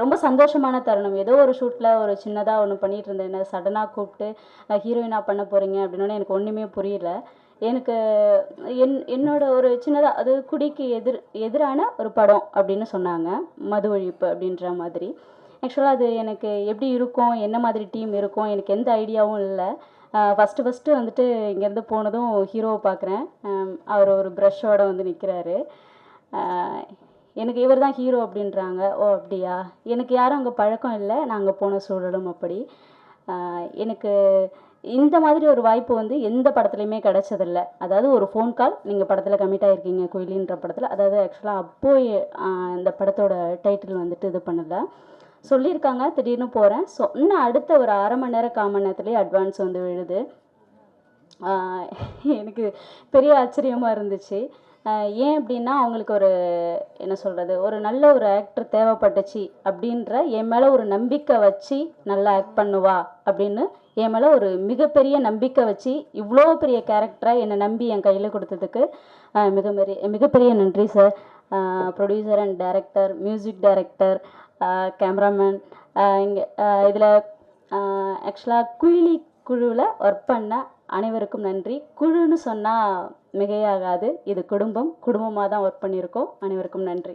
ரொம்ப சந்தோஷமான தருணம். ஏதோ ஒரு ஷூட்டில் ஒரு சின்னதாக ஒன்று பண்ணிகிட்டு இருந்தேன். என்ன சடனாக கூப்பிட்டு ஹீரோயினாக பண்ண போகிறீங்க அப்படின்னோடனே எனக்கு ஒன்றுமே புரியல. எனக்கு என் என்னோட ஒரு சின்னதாக அது குடிக்கு எதிர் எதிரான ஒரு படம் அப்படின்னு சொன்னாங்க. மது ஒழிப்பு அப்படின்ற மாதிரி. ஆக்சுவலாக அது எனக்கு எப்படி இருக்கும் என்ன மாதிரி டீம் இருக்கும் எனக்கு எந்த ஐடியாவும் இல்லை. ஃபஸ்ட்டு ஃபஸ்ட்டு வந்துட்டு இங்கேருந்து போனதும் ஹீரோவை பார்க்குறேன் அவர் ஒரு ப்ரஷ்ஷோடு வந்து நிற்கிறாரு எனக்கு இவர் தான் ஹீரோ அப்படின்றாங்க. ஓ அப்படியா? எனக்கு யாரும் அங்கே பழக்கம் இல்லை. நான் அங்கே போன சூழலும் அப்படி. எனக்கு இந்த மாதிரி ஒரு வாய்ப்பு வந்து எந்த படத்துலையுமே கிடைச்சதில்ல. அதாவது ஒரு ஃபோன் கால் நீங்கள் படத்தில் கமிட் ஆகிருக்கீங்க குயிலின்ற படத்தில். அதாவது ஆக்சுவலாக அப்போ இந்த படத்தோட டைட்டில் வந்துட்டு இது பண்ணல. சொல்லியிருக்காங்க திடீர்னு போகிறேன் சொன்ன அடுத்த ஒரு அரை மணி நேரம் கால் மணி நேரத்துலேயே அட்வான்ஸ் வந்து விழுது. எனக்கு பெரிய ஆச்சரியமாக இருந்துச்சு. ஏன் அப்படின்னா அவங்களுக்கு ஒரு என்ன சொல்கிறது ஒரு நல்ல ஒரு ஆக்டர் தேவைப்பட்டுச்சு அப்படின்ற என் மேலே ஒரு நம்பிக்கை வச்சு நல்லா ஆக்ட் பண்ணுவா அப்படின்னு என் மேலே ஒரு மிகப்பெரிய நம்பிக்கை வச்சு இவ்வளோ பெரிய கேரக்டரை என்னை நம்பி என் கையில் கொடுத்ததுக்கு மிக பெரிய மிகப்பெரிய நன்றி sir producer and director music director cameraman இங்கே இதில் ஆக்சுவலாக குயிலி குழுவில் ஒர்க் பண்ண அனைவருக்கும் நன்றி. குழுன்னு சொன்னால் மிகையாகாது. இது குடும்பம் குடும்பமாக தான் ஒர்க் பண்ணியிருக்கோம். அனைவருக்கும் நன்றி.